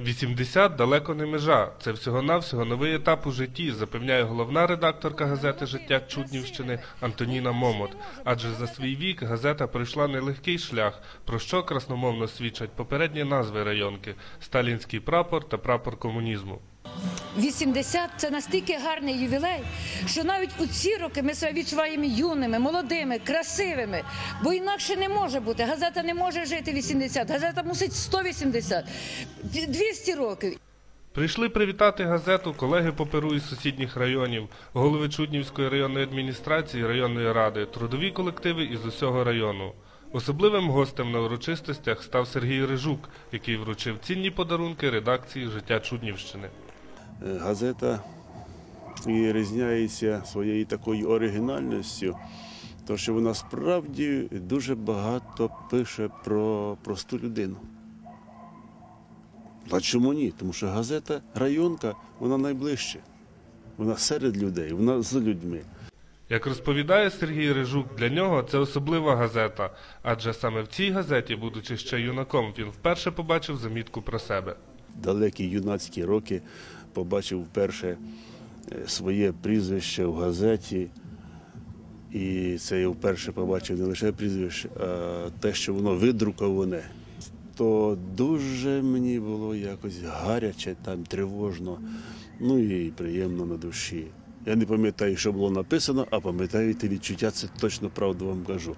80 далеко не межа. Це всього-навсього новий етап у житті, запевняє головна редакторка газети Життя Чуднівщини Антоніна Момот. Адже за свій вік газета пройшла нелегкий шлях, про що красномовно свідчать попередні назви районки: Сталінський прапор та прапор комунізму. 80 – це настільки гарний ювілей, що навіть у ці роки ми себе відчуваємо юними, молодими, красивими. Бо інакше не може бути. Газета не може жити 80, газета мусить 180, 200 років. Прийшли привітати газету колеги по Перу із сусідніх районів, голови Чуднівської районної адміністрації, районної ради, трудові колективи із усього району. Особливим гостем на урочистостях став Сергій Рижук, який вручив цінні подарунки редакції Життя Чуднівщини. Е, газета і різняється своєю такою оригінальністю, тому що вона справді дуже багато пише про просту людину. А чому ні? Тому що газета районка вона найближче. Вона серед людей, вона з людьми. Як розповідає Сергій Рижук, для нього це особлива газета, адже саме в цій газеті, будучи ще юнаком, він вперше побачив замітку про себе. Далекі юнацькі роки побачив вперше е, своє прізвище в газеті. І це я вперше побачив не лише прізвище, а те, що воно видруковане. То дуже мені було якось гаряче, там тривожно, ну і приємно на душі. Я не пам'ятаю, що було написано, а пам'ятаю те відчуття, це точно правду вам кажу.